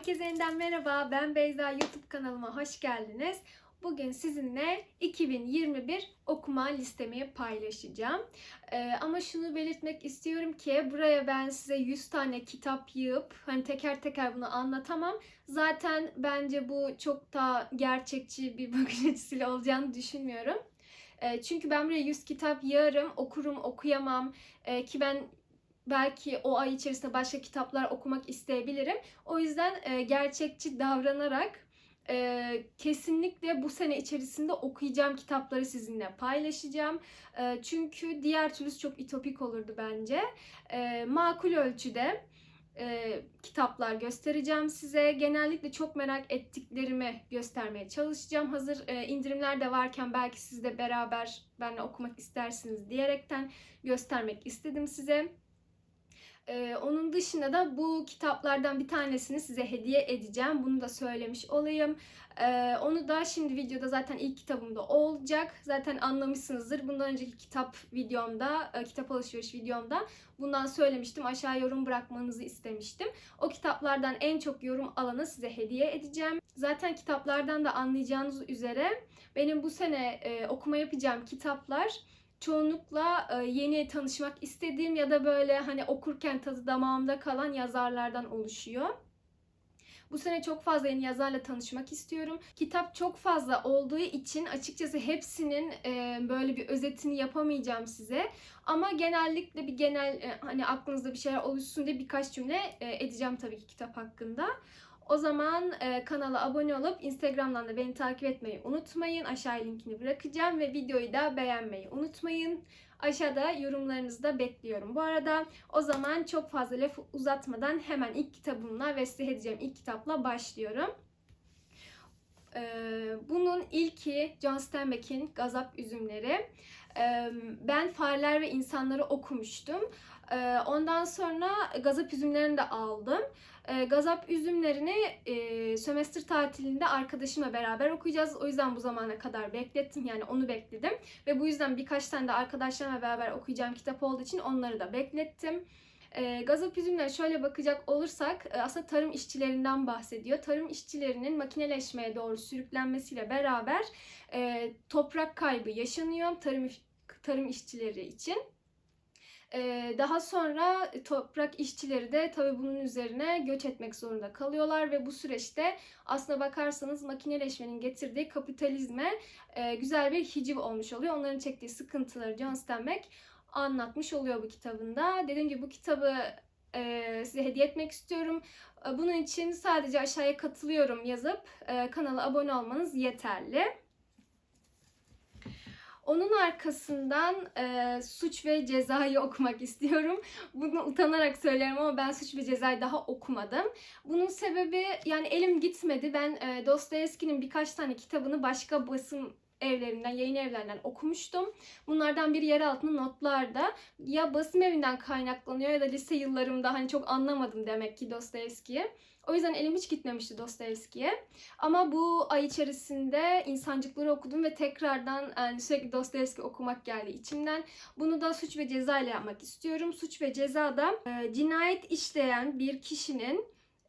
Herkese yeniden merhaba. Ben Beyza. YouTube kanalıma hoş geldiniz. Bugün sizinle 2021 okuma listemi paylaşacağım. Ee, ama şunu belirtmek istiyorum ki buraya ben size 100 tane kitap yığıp hani teker teker bunu anlatamam. Zaten bence bu çok da gerçekçi bir bakış açısıyla olacağını düşünmüyorum. Ee, çünkü ben buraya 100 kitap yığarım, okurum, okuyamam. Ee, ki ben belki o ay içerisinde başka kitaplar okumak isteyebilirim. O yüzden e, gerçekçi davranarak e, kesinlikle bu sene içerisinde okuyacağım kitapları sizinle paylaşacağım. E, çünkü diğer türlüsü çok itopik olurdu bence. E, makul ölçüde e, kitaplar göstereceğim size. Genellikle çok merak ettiklerimi göstermeye çalışacağım. Hazır e, indirimler de varken belki siz de beraber benimle okumak istersiniz diyerekten göstermek istedim size. Ee, onun dışında da bu kitaplardan bir tanesini size hediye edeceğim. Bunu da söylemiş olayım. Ee, onu da şimdi videoda zaten ilk kitabımda olacak. Zaten anlamışsınızdır. Bundan önceki kitap videomda, e, kitap alışveriş videomda bundan söylemiştim. Aşağı yorum bırakmanızı istemiştim. O kitaplardan en çok yorum alanı size hediye edeceğim. Zaten kitaplardan da anlayacağınız üzere benim bu sene e, okuma yapacağım kitaplar çoğunlukla e, yeni tanışmak istediğim ya da böyle hani okurken tadı damağımda kalan yazarlardan oluşuyor. Bu sene çok fazla yeni yazarla tanışmak istiyorum. Kitap çok fazla olduğu için açıkçası hepsinin e, böyle bir özetini yapamayacağım size. Ama genellikle bir genel e, hani aklınızda bir şeyler oluşsun diye birkaç cümle edeceğim tabii ki kitap hakkında. O zaman e, kanala abone olup Instagram'dan da beni takip etmeyi unutmayın. Aşağıya linkini bırakacağım ve videoyu da beğenmeyi unutmayın. Aşağıda yorumlarınızı da bekliyorum. Bu arada o zaman çok fazla lafı uzatmadan hemen ilk kitabımla ve size edeceğim ilk kitapla başlıyorum. Ee, bunun ilki John Steinbeck'in Gazap Üzümleri. Ee, ben Fareler ve İnsanları okumuştum. Ee, ondan sonra Gazap Üzümlerini de aldım. Ee, Gazap Üzümlerini e, sömestr tatilinde arkadaşımla beraber okuyacağız. O yüzden bu zamana kadar beklettim. Yani onu bekledim. Ve bu yüzden birkaç tane de arkadaşlarımla beraber okuyacağım kitap olduğu için onları da beklettim. E, Gazap üzümleri şöyle bakacak olursak e, aslında tarım işçilerinden bahsediyor. Tarım işçilerinin makineleşmeye doğru sürüklenmesiyle beraber e, toprak kaybı yaşanıyor tarım tarım işçileri için. Daha sonra toprak işçileri de tabii bunun üzerine göç etmek zorunda kalıyorlar ve bu süreçte aslına bakarsanız makineleşmenin getirdiği kapitalizme e, güzel bir hiciv olmuş oluyor. Onların çektiği sıkıntıları John Steinbeck anlatmış oluyor bu kitabında. Dediğim gibi bu kitabı e, size hediye etmek istiyorum. E, bunun için sadece aşağıya katılıyorum yazıp e, kanala abone olmanız yeterli. Onun arkasından e, Suç ve Ceza'yı okumak istiyorum. Bunu utanarak söylerim ama ben Suç ve Ceza'yı daha okumadım. Bunun sebebi yani elim gitmedi. Ben e, Dostoyevski'nin birkaç tane kitabını başka basım evlerinden, yayın evlerinden okumuştum. Bunlardan bir yer altında notlarda ya basım evinden kaynaklanıyor ya da lise yıllarımda hani çok anlamadım demek ki Dostoyevski'yi. O yüzden elim hiç gitmemişti Dostoyevski'ye. Ama bu ay içerisinde insancıkları okudum ve tekrardan yani sürekli Dostoyevski okumak geldi içimden. Bunu da suç ve ceza ile yapmak istiyorum. Suç ve cezada e, cinayet işleyen bir kişinin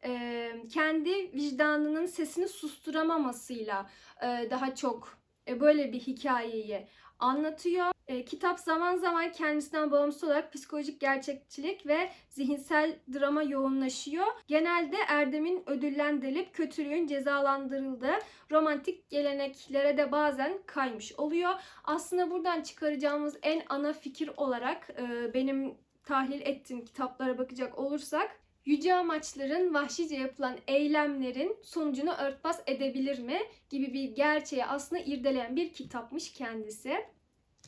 e, kendi vicdanının sesini susturamamasıyla e, daha çok e, böyle bir hikayeyi anlatıyor. E, kitap zaman zaman kendisinden bağımsız olarak psikolojik gerçekçilik ve zihinsel drama yoğunlaşıyor. Genelde Erdem'in ödüllendirilip kötülüğün cezalandırıldığı romantik geleneklere de bazen kaymış oluyor. Aslında buradan çıkaracağımız en ana fikir olarak e, benim tahlil ettiğim kitaplara bakacak olursak yüce amaçların vahşice yapılan eylemlerin sonucunu örtbas edebilir mi gibi bir gerçeği aslında irdeleyen bir kitapmış kendisi.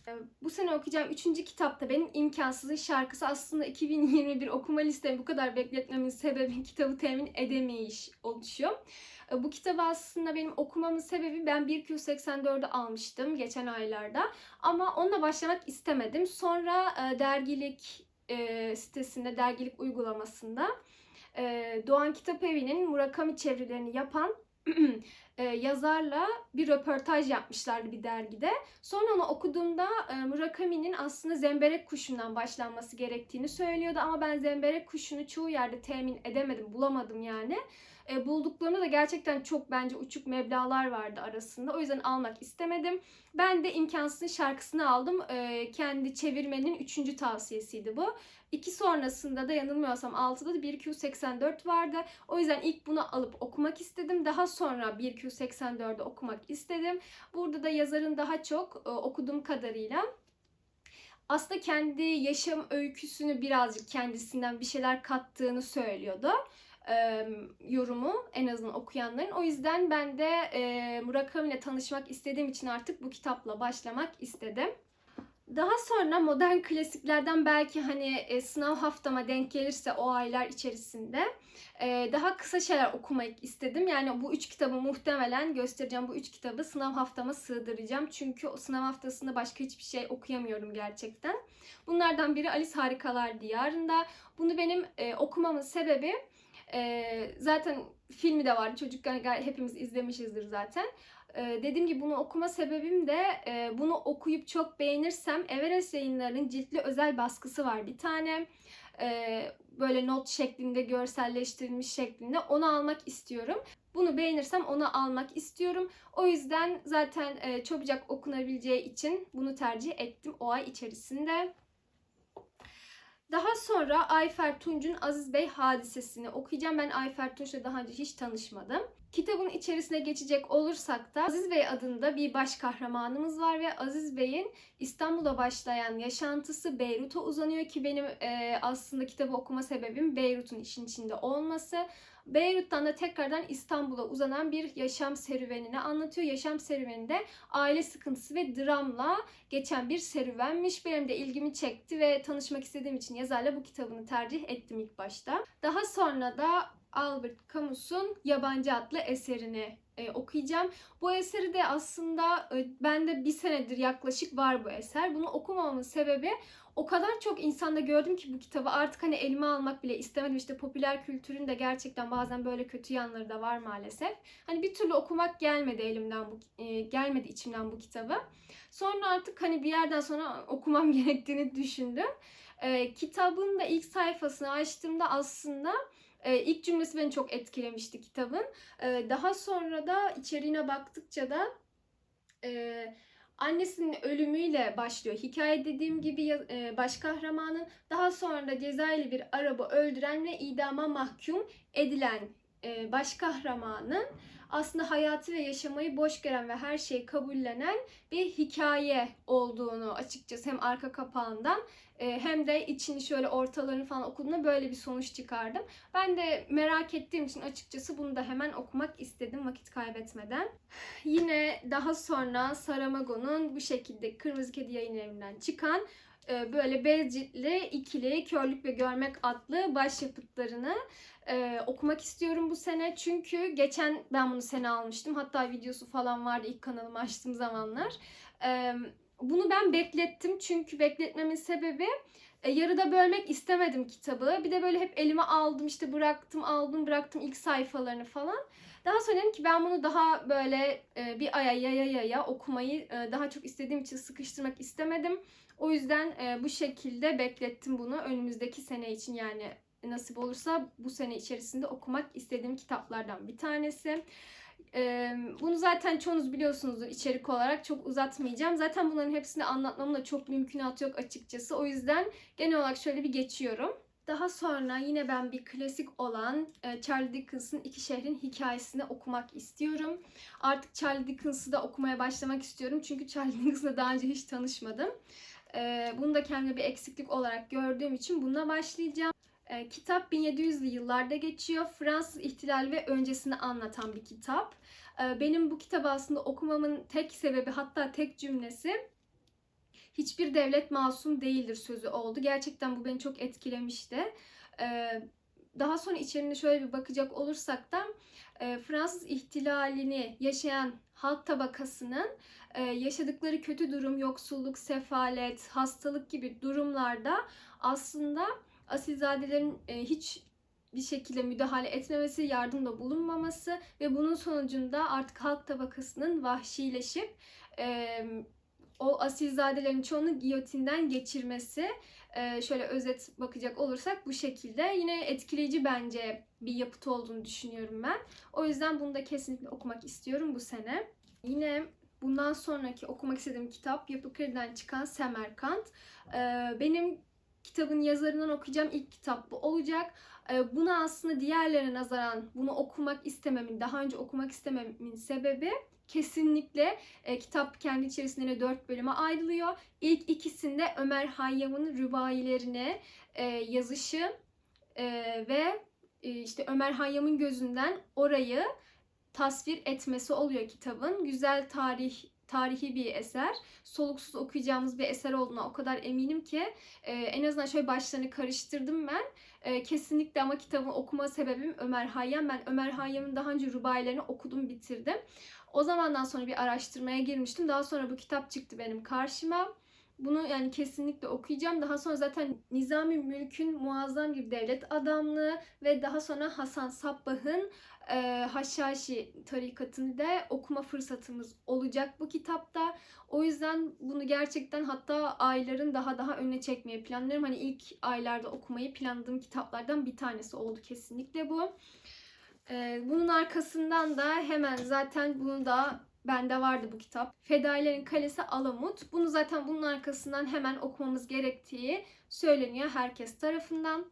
Ee, bu sene okuyacağım üçüncü kitapta benim imkansızın şarkısı aslında 2021 okuma listemi bu kadar bekletmemin sebebi kitabı temin edemeyiş oluşuyor. Ee, bu kitabı aslında benim okumamın sebebi ben 1Q84'ü almıştım geçen aylarda ama onunla başlamak istemedim. Sonra e, dergilik e, sitesinde, dergilik uygulamasında e, Doğan Kitap Evi'nin Murakami çevirilerini yapan e, yazarla bir röportaj yapmışlardı bir dergide. Sonra onu okuduğumda e, Murakami'nin aslında zemberek kuşundan başlanması gerektiğini söylüyordu ama ben zemberek kuşunu çoğu yerde temin edemedim, bulamadım yani. E, bulduklarında da gerçekten çok bence uçuk meblağlar vardı arasında. O yüzden almak istemedim. Ben de imkansızın şarkısını aldım. E, kendi çevirmenin üçüncü tavsiyesiydi bu. İki sonrasında da yanılmıyorsam 6'da da 1Q84 vardı. O yüzden ilk bunu alıp okumak istedim. Daha sonra 1Q84'ü okumak istedim. Burada da yazarın daha çok e, okuduğum kadarıyla aslında kendi yaşam öyküsünü birazcık kendisinden bir şeyler kattığını söylüyordu. E, yorumu en azından okuyanların. O yüzden ben de e, Murakami ile tanışmak istediğim için artık bu kitapla başlamak istedim. Daha sonra modern klasiklerden belki hani e, sınav haftama denk gelirse o aylar içerisinde e, daha kısa şeyler okumak istedim. Yani bu üç kitabı muhtemelen göstereceğim. Bu üç kitabı sınav haftama sığdıracağım. Çünkü o sınav haftasında başka hiçbir şey okuyamıyorum gerçekten. Bunlardan biri Alice Harikalar Diyarında. Bunu benim e, okumamın sebebi e, zaten filmi de var. Çocukken hepimiz izlemişizdir zaten. Ee, dediğim gibi bunu okuma sebebim de e, bunu okuyup çok beğenirsem Everest yayınlarının ciltli özel baskısı var bir tane. Ee, böyle not şeklinde görselleştirilmiş şeklinde onu almak istiyorum. Bunu beğenirsem onu almak istiyorum. O yüzden zaten e, çabucak okunabileceği için bunu tercih ettim o ay içerisinde. Daha sonra Ayfer Tunç'un Aziz Bey hadisesini okuyacağım. Ben Ayfer Tunç'la daha önce hiç tanışmadım. Kitabın içerisine geçecek olursak da Aziz Bey adında bir baş kahramanımız var ve Aziz Bey'in İstanbul'a başlayan yaşantısı Beyrut'a uzanıyor ki benim e, aslında kitabı okuma sebebim Beyrut'un işin içinde olması. Beyrut'tan da tekrardan İstanbul'a uzanan bir yaşam serüvenini anlatıyor. Yaşam serüveninde aile sıkıntısı ve dramla geçen bir serüvenmiş. Benim de ilgimi çekti ve tanışmak istediğim için yazarla bu kitabını tercih ettim ilk başta. Daha sonra da Albert Camus'un Yabancı adlı eserini e, okuyacağım. Bu eseri de aslında e, bende bir senedir yaklaşık var bu eser. Bunu okumamamın sebebi o kadar çok insanda gördüm ki bu kitabı artık hani elime almak bile istemedim. İşte popüler kültürün de gerçekten bazen böyle kötü yanları da var maalesef. Hani bir türlü okumak gelmedi elimden bu e, gelmedi içimden bu kitabı. Sonra artık hani bir yerden sonra okumam gerektiğini düşündüm. E, kitabın da ilk sayfasını açtığımda aslında e, ilk cümlesi beni çok etkilemişti kitabın. E, daha sonra da içeriğine baktıkça da e, annesinin ölümüyle başlıyor. Hikaye dediğim gibi e, baş kahramanın daha sonra da Cezayirli bir araba öldüren ve idama mahkum edilen e, baş kahramanın aslında hayatı ve yaşamayı boş gören ve her şeyi kabullenen bir hikaye olduğunu açıkçası hem arka kapağından e, hem de içini şöyle ortalarını falan okuduğumda böyle bir sonuç çıkardım. Ben de merak ettiğim için açıkçası bunu da hemen okumak istedim vakit kaybetmeden. Yine daha sonra Saramago'nun bu şekilde Kırmızı Kedi yayın evinden çıkan böyle bez ciltli ikili Körlük ve Görmek adlı başyapıtlarını e, okumak istiyorum bu sene. Çünkü geçen ben bunu sene almıştım. Hatta videosu falan vardı ilk kanalımı açtığım zamanlar. E, bunu ben beklettim. Çünkü bekletmemin sebebi e, yarıda bölmek istemedim kitabı. Bir de böyle hep elime aldım işte bıraktım aldım bıraktım ilk sayfalarını falan. Daha sonra dedim ki ben bunu daha böyle e, bir aya yaya yaya okumayı e, daha çok istediğim için sıkıştırmak istemedim. O yüzden e, bu şekilde beklettim bunu önümüzdeki sene için yani nasip olursa bu sene içerisinde okumak istediğim kitaplardan bir tanesi. Ee, bunu zaten çoğunuz biliyorsunuzdur içerik olarak çok uzatmayacağım. Zaten bunların hepsini anlatmamın da çok mümkünat yok açıkçası. O yüzden genel olarak şöyle bir geçiyorum. Daha sonra yine ben bir klasik olan e, Charlie Dickens'ın İki Şehrin Hikayesini okumak istiyorum. Artık Charlie Dickens'ı da okumaya başlamak istiyorum. Çünkü Charlie Dickens'la daha önce hiç tanışmadım. E, bunu da kendime bir eksiklik olarak gördüğüm için bununla başlayacağım. E, kitap 1700'lü yıllarda geçiyor. Fransız ihtilali ve öncesini anlatan bir kitap. E, benim bu kitabı aslında okumamın tek sebebi hatta tek cümlesi hiçbir devlet masum değildir sözü oldu. Gerçekten bu beni çok etkilemişti. E, daha sonra içeriğine şöyle bir bakacak olursak da e, Fransız ihtilalini yaşayan halk tabakasının e, yaşadıkları kötü durum, yoksulluk, sefalet, hastalık gibi durumlarda aslında asilzadelerin e, hiç bir şekilde müdahale etmemesi, yardımda bulunmaması ve bunun sonucunda artık halk tabakasının vahşileşip o asilzadelerin çoğunu giyotinden geçirmesi e, şöyle özet bakacak olursak bu şekilde. Yine etkileyici bence bir yapıt olduğunu düşünüyorum ben. O yüzden bunu da kesinlikle okumak istiyorum bu sene. Yine bundan sonraki okumak istediğim kitap Yapı Kredi'den çıkan Semerkant. E, benim kitabın yazarından okuyacağım ilk kitap bu olacak. E, Buna aslında diğerlerine nazaran bunu okumak istememin, daha önce okumak istememin sebebi kesinlikle e, kitap kendi içerisinde dört bölüme ayrılıyor. İlk ikisinde Ömer Hayyam'ın rübailerine e, yazışı e, ve e, işte Ömer Hayyam'ın gözünden orayı tasvir etmesi oluyor kitabın. Güzel tarih tarihi bir eser. Soluksuz okuyacağımız bir eser olduğuna o kadar eminim ki e, en azından şöyle başlarını karıştırdım ben. E, kesinlikle ama kitabı okuma sebebim Ömer Hayyam. Ben Ömer Hayyam'ın daha önce rubailerini okudum, bitirdim. O zamandan sonra bir araştırmaya girmiştim. Daha sonra bu kitap çıktı benim karşıma. Bunu yani kesinlikle okuyacağım. Daha sonra zaten Nizami Mülk'ün muazzam bir devlet adamlığı ve daha sonra Hasan Sabbah'ın e, Haşhaşi tarikatını da okuma fırsatımız olacak bu kitapta. O yüzden bunu gerçekten hatta ayların daha daha önüne çekmeyi planlıyorum. Hani ilk aylarda okumayı planladığım kitaplardan bir tanesi oldu kesinlikle bu. E, bunun arkasından da hemen zaten bunu da bende vardı bu kitap. Fedailerin Kalesi Alamut. Bunu zaten bunun arkasından hemen okumamız gerektiği söyleniyor herkes tarafından.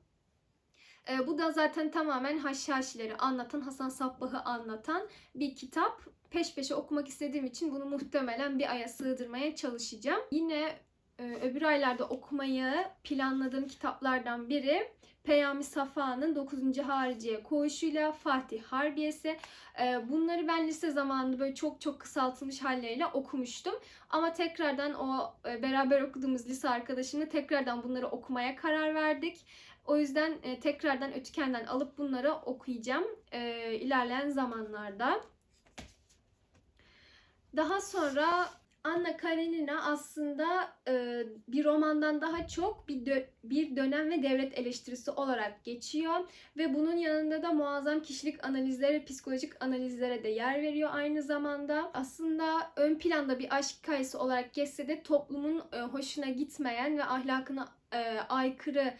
E, bu da zaten tamamen Haşhaşileri anlatan, Hasan Sabbah'ı anlatan bir kitap. Peş peşe okumak istediğim için bunu muhtemelen bir aya sığdırmaya çalışacağım. Yine e, öbür aylarda okumayı planladığım kitaplardan biri Peyami Safa'nın 9. Hariciye Koğuşu'yla Fatih Harbiyesi. E, bunları ben lise zamanında böyle çok çok kısaltılmış halleriyle okumuştum. Ama tekrardan o e, beraber okuduğumuz lise arkadaşımla tekrardan bunları okumaya karar verdik. O yüzden e, tekrardan Ötüken'den alıp bunları okuyacağım e, ilerleyen zamanlarda. Daha sonra Anna Karenina aslında e, bir romandan daha çok bir dö- bir dönem ve devlet eleştirisi olarak geçiyor ve bunun yanında da muazzam kişilik analizleri, psikolojik analizlere de yer veriyor aynı zamanda. Aslında ön planda bir aşk hikayesi olarak geçse de toplumun e, hoşuna gitmeyen ve ahlakına e, aykırı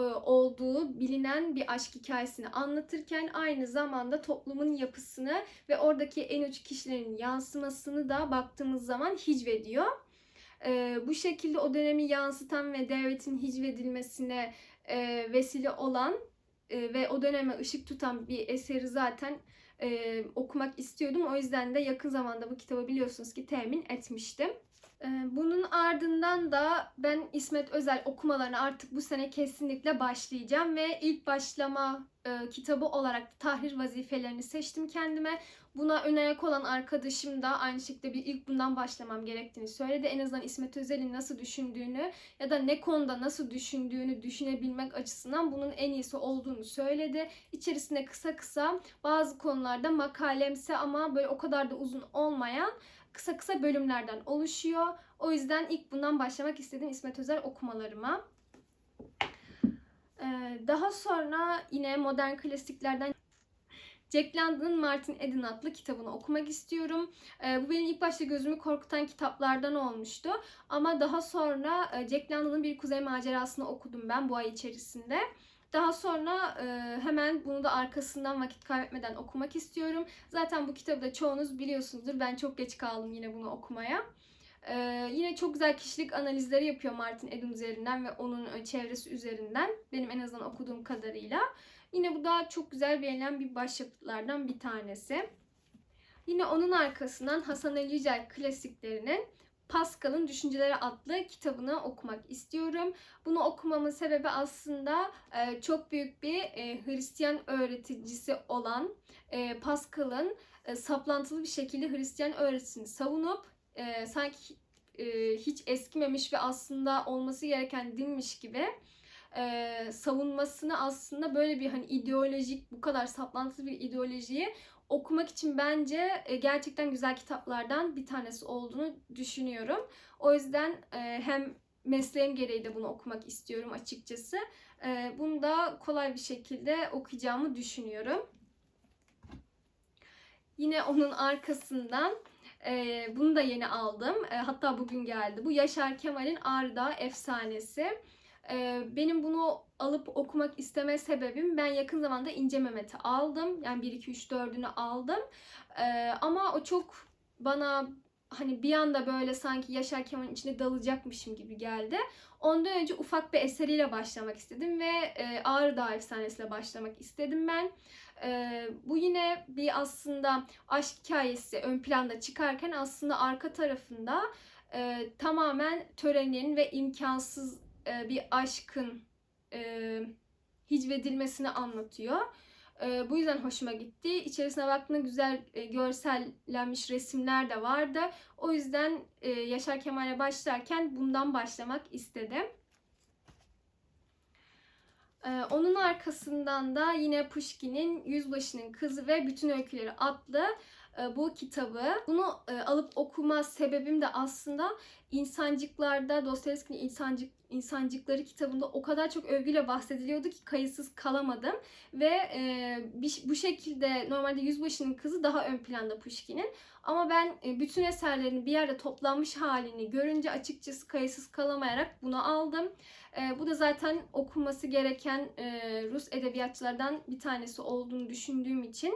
olduğu bilinen bir aşk hikayesini anlatırken aynı zamanda toplumun yapısını ve oradaki en uç kişilerin yansımasını da baktığımız zaman hicvediyor. E, bu şekilde o dönemi yansıtan ve devletin hicvedilmesine e, vesile olan e, ve o döneme ışık tutan bir eseri zaten e, okumak istiyordum. O yüzden de yakın zamanda bu kitabı biliyorsunuz ki temin etmiştim. Ee, Bunun ardından da ben İsmet Özel okumalarına artık bu sene kesinlikle başlayacağım ve ilk başlama e, kitabı olarak tahrir vazifelerini seçtim kendime. Buna ön ayak olan arkadaşım da aynı şekilde bir ilk bundan başlamam gerektiğini söyledi. En azından İsmet Özel'in nasıl düşündüğünü ya da ne konuda nasıl düşündüğünü düşünebilmek açısından bunun en iyisi olduğunu söyledi. İçerisinde kısa kısa bazı konularda makalemsi ama böyle o kadar da uzun olmayan kısa kısa bölümlerden oluşuyor. O yüzden ilk bundan başlamak istedim İsmet Özel okumalarıma. Ee, daha sonra yine modern klasiklerden Jack London'ın Martin Eden adlı kitabını okumak istiyorum. Ee, bu benim ilk başta gözümü korkutan kitaplardan olmuştu. Ama daha sonra e, Jack London'ın bir kuzey macerasını okudum ben bu ay içerisinde. Daha sonra e, hemen bunu da arkasından vakit kaybetmeden okumak istiyorum. Zaten bu kitabı da çoğunuz biliyorsunuzdur. Ben çok geç kaldım yine bunu okumaya. E, yine çok güzel kişilik analizleri yapıyor Martin Eden üzerinden ve onun e, çevresi üzerinden. Benim en azından okuduğum kadarıyla. Yine bu da çok güzel beğenilen bir başyapıtlardan bir tanesi. Yine onun arkasından Hasan Ali Yücel klasiklerinin Pascal'ın Düşünceleri adlı kitabını okumak istiyorum. Bunu okumamın sebebi aslında e, çok büyük bir e, Hristiyan öğreticisi olan e, Pascal'ın e, saplantılı bir şekilde Hristiyan öğretisini savunup e, sanki e, hiç eskimemiş ve aslında olması gereken dinmiş gibi e, savunmasını aslında böyle bir hani ideolojik bu kadar saplantılı bir ideolojiyi okumak için bence e, gerçekten güzel kitaplardan bir tanesi olduğunu düşünüyorum. O yüzden e, hem mesleğim gereği de bunu okumak istiyorum açıkçası. E, bunu da kolay bir şekilde okuyacağımı düşünüyorum. Yine onun arkasından bunu da yeni aldım. Hatta bugün geldi. Bu Yaşar Kemal'in Ağrı Dağı Efsanesi. Ee, benim bunu alıp okumak isteme sebebim ben yakın zamanda İnce Mehmet'i aldım. Yani 1, 2, 3, 4'ünü aldım. Ee, ama o çok bana hani bir anda böyle sanki Yaşar Kemal'in içine dalacakmışım gibi geldi. Ondan önce ufak bir eseriyle başlamak istedim ve e, Ağrı Dağı Efsanesi'yle başlamak istedim ben. E, bu yine bir aslında aşk hikayesi ön planda çıkarken aslında arka tarafında e, tamamen törenin ve imkansız e, bir aşkın e, hicvedilmesini anlatıyor. E, bu yüzden hoşuma gitti. İçerisine baktığında güzel e, görsellenmiş resimler de vardı. O yüzden e, Yaşar Kemal'e başlarken bundan başlamak istedim. E, onun arkasından da yine Pushkin'in Yüzbaşının Kızı ve Bütün Öyküleri adlı bu kitabı. Bunu e, alıp okuma sebebim de aslında insancıklarda Dostoyevski'nin insancık, insancıkları kitabında o kadar çok övgüyle bahsediliyordu ki kayıtsız kalamadım. Ve e, bir, bu şekilde normalde Yüzbaşının Kızı daha ön planda Pushkin'in. Ama ben e, bütün eserlerini bir yerde toplanmış halini görünce açıkçası kayıtsız kalamayarak bunu aldım. E, bu da zaten okunması gereken e, Rus edebiyatçılardan bir tanesi olduğunu düşündüğüm için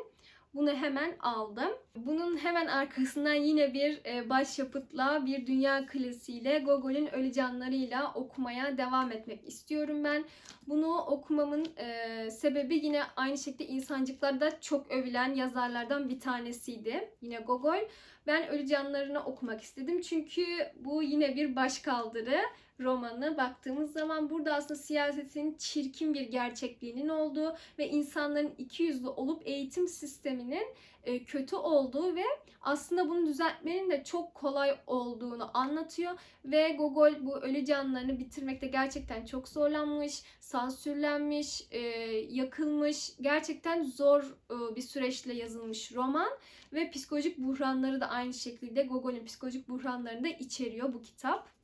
bunu hemen aldım. Bunun hemen arkasından yine bir e, başyapıtla bir dünya klasiğiyle Gogol'ün Ölü Canları'yla okumaya devam etmek istiyorum ben. Bunu okumamın e, sebebi yine aynı şekilde insancıklarda çok övülen yazarlardan bir tanesiydi. Yine Gogol. Ben Ölü Canları'nı okumak istedim çünkü bu yine bir başkaldırı romanı baktığımız zaman burada aslında siyasetin çirkin bir gerçekliğinin olduğu ve insanların ikiyüzlü olup eğitim sisteminin e, kötü olduğu ve aslında bunu düzeltmenin de çok kolay olduğunu anlatıyor ve Gogol bu ölü canlarını bitirmekte gerçekten çok zorlanmış, sansürlenmiş, e, yakılmış, gerçekten zor e, bir süreçle yazılmış roman ve psikolojik buhranları da aynı şekilde Gogol'ün psikolojik buhranlarını da içeriyor bu kitap.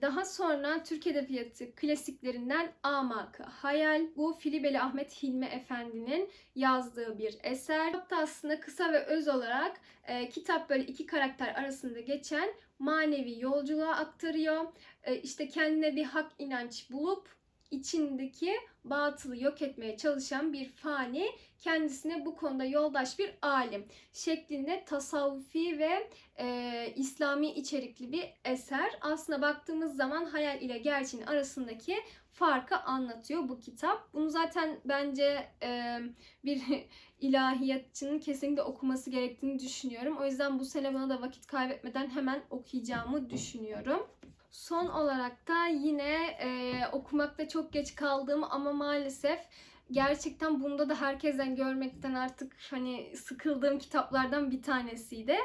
Daha sonra Türk Edebiyatı klasiklerinden Amakı Hayal. Bu Filibeli Ahmet Hilmi Efendi'nin yazdığı bir eser. Hatta aslında kısa ve öz olarak e, kitap böyle iki karakter arasında geçen manevi yolculuğa aktarıyor. E, işte kendine bir hak inanç bulup içindeki batılı yok etmeye çalışan bir fani kendisine bu konuda yoldaş bir alim şeklinde tasavvufi ve e, İslami içerikli bir eser. Aslında baktığımız zaman hayal ile gerçeğin arasındaki farkı anlatıyor bu kitap. Bunu zaten bence e, bir ilahiyatçının kesinlikle okuması gerektiğini düşünüyorum. O yüzden bu sene bana da vakit kaybetmeden hemen okuyacağımı düşünüyorum. Son olarak da yine e, okumakta çok geç kaldığım ama maalesef gerçekten bunda da herkesten görmekten artık hani sıkıldığım kitaplardan bir tanesiydi.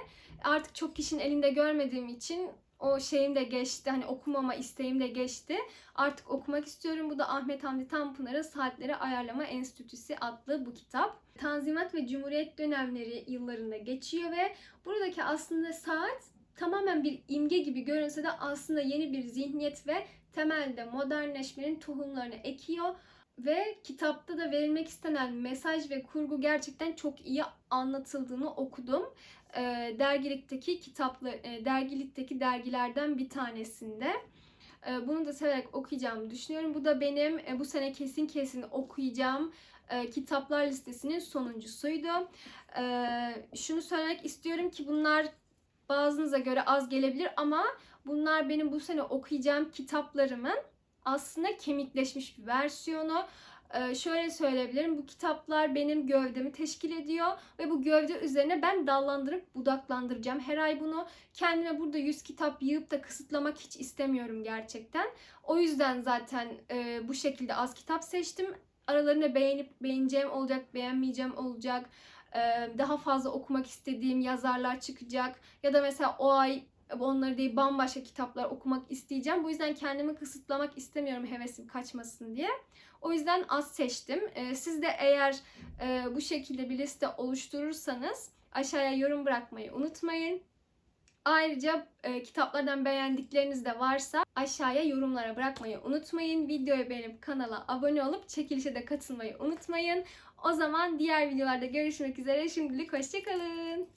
Artık çok kişinin elinde görmediğim için o şeyim de geçti. Hani okumama isteğim de geçti. Artık okumak istiyorum. Bu da Ahmet Hamdi Tanpınar'ın Saatleri Ayarlama Enstitüsü adlı bu kitap. Tanzimat ve Cumhuriyet dönemleri yıllarında geçiyor ve buradaki aslında saat tamamen bir imge gibi görünse de aslında yeni bir zihniyet ve temelde modernleşmenin tohumlarını ekiyor ve kitapta da verilmek istenen mesaj ve kurgu gerçekten çok iyi anlatıldığını okudum. E, dergilikteki kitaplı dergilikteki dergilerden bir tanesinde. E, bunu da severek okuyacağımı düşünüyorum. Bu da benim e, bu sene kesin kesin okuyacağım e, kitaplar listesinin sonuncusuydu. E, şunu söylemek istiyorum ki bunlar bazınıza göre az gelebilir ama bunlar benim bu sene okuyacağım kitaplarımın aslında kemikleşmiş bir versiyonu. Ee, şöyle söyleyebilirim. Bu kitaplar benim gövdemi teşkil ediyor ve bu gövde üzerine ben dallandırıp budaklandıracağım. Her ay bunu kendime burada 100 kitap yığıp da kısıtlamak hiç istemiyorum gerçekten. O yüzden zaten e, bu şekilde az kitap seçtim. Aralarında beğenip beğeneceğim olacak, beğenmeyeceğim olacak. Daha fazla okumak istediğim yazarlar çıkacak. Ya da mesela o ay onları değil bambaşka kitaplar okumak isteyeceğim. Bu yüzden kendimi kısıtlamak istemiyorum hevesim kaçmasın diye. O yüzden az seçtim. Siz de eğer bu şekilde bir liste oluşturursanız aşağıya yorum bırakmayı unutmayın. Ayrıca e, kitaplardan beğendikleriniz de varsa aşağıya yorumlara bırakmayı unutmayın. Videoyu beğenip kanala abone olup çekilişe de katılmayı unutmayın. O zaman diğer videolarda görüşmek üzere. Şimdilik hoşçakalın.